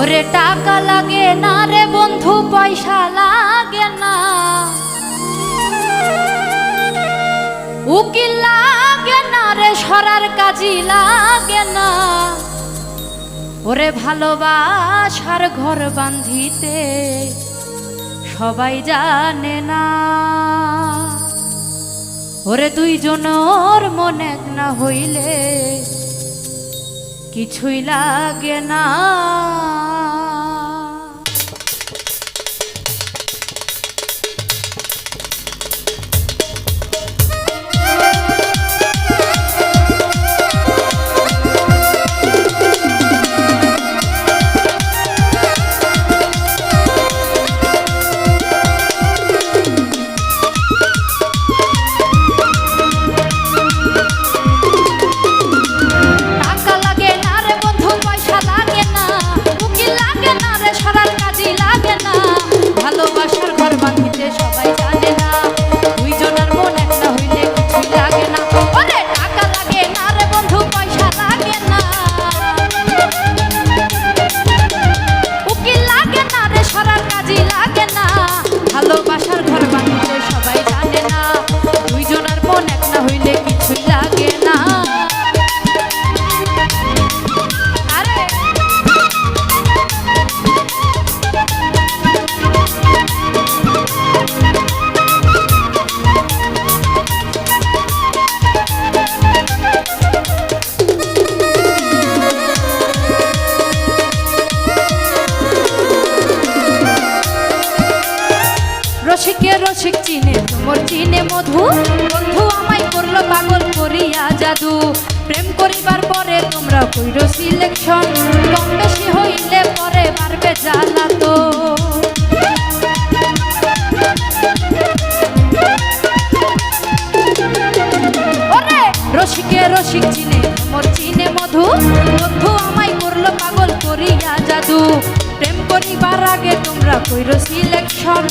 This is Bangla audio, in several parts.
ওরে টাকা লাগে না রে বন্ধু, পয়সা লাগে না। উকিল লাগে না রে, সরার কাজী লাগে না। ওরে ভালোবাসার ঘর বান্ধিতে সবাই জানে না। ওরে দুইজনের মনে এক না হইলে কিছুই লাগে না। রসিক চিনে তোমর চিনে মধু। বন্ধু আমায় করল পাগল করিয়া জাদু। প্রেম করিবার পরে তোমরা কইর সিলেকশন কম বেশি হইলে পরে পারবে জ্বালা তো রসিকে রসিক চিনে তোমর চিনে মধু। বন্ধু আমায় করল পাগল করিয়া জাদু। প্রেম করিবার আগে তোমরা কইরো সিলেকশন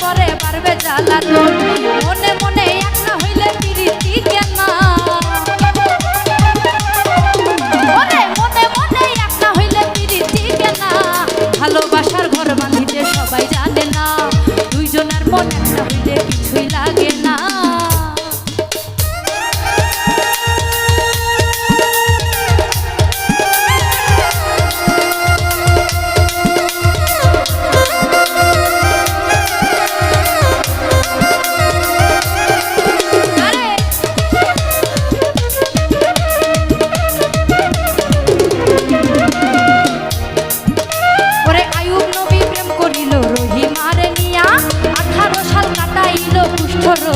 পরে পারবে জ্বালা তুমি মনে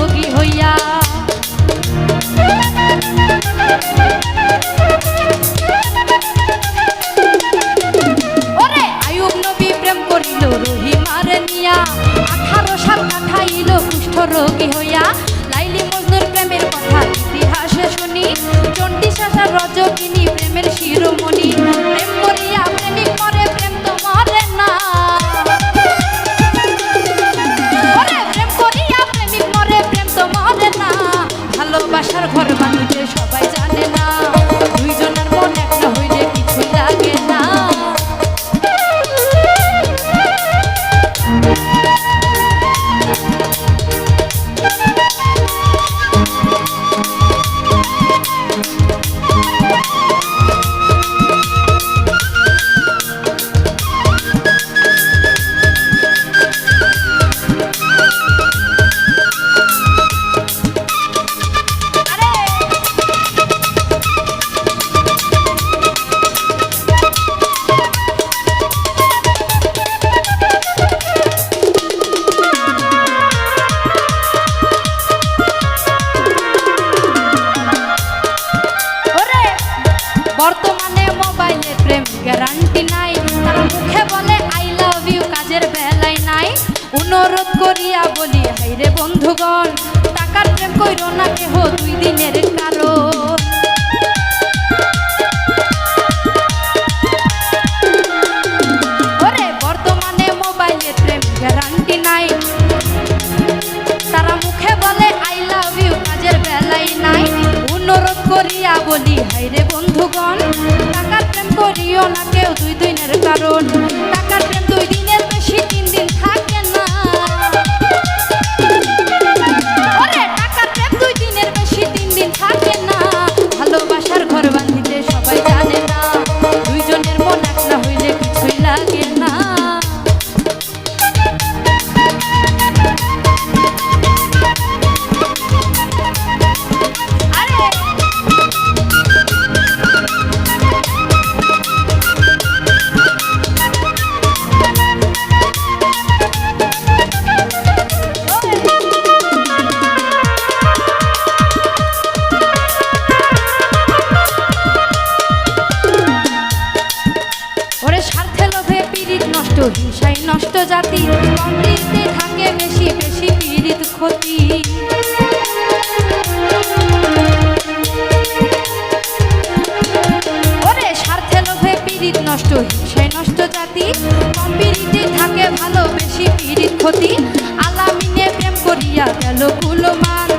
রোগী হইয়া। ওরে, আয়ুব নবী প্রেম করিল, রহিমারে নিয়া। আঠারো সাল কাটাইল কুষ্ঠ রোগী হইয়া। লাইলি মজনুর প্রেমের কথা ইতিহাসে শুনি। চণ্ডী শাসার রজকিনী প্রেমের শিরোমণি। প্রেম করিয়া ভালোবাসার ঘর হাইরে বন্ধুগণ, টাকার প্রেম কইরো না কেহ, দুই দিনের কারণ ওরে, বর্তমানে মোবাইলে নাই। তারা মুখে বলে আই লাভ ইউ কাজের বেলায় নাই। অনুরোধ করিয়া বলি, হাইরে বন্ধুগণ টাকা টাকার প্রেম করিও না কেউ দুই দিনের কারণ। টাকার প্রেম আলামিনে প্রেম করিয়া গেল কুলমান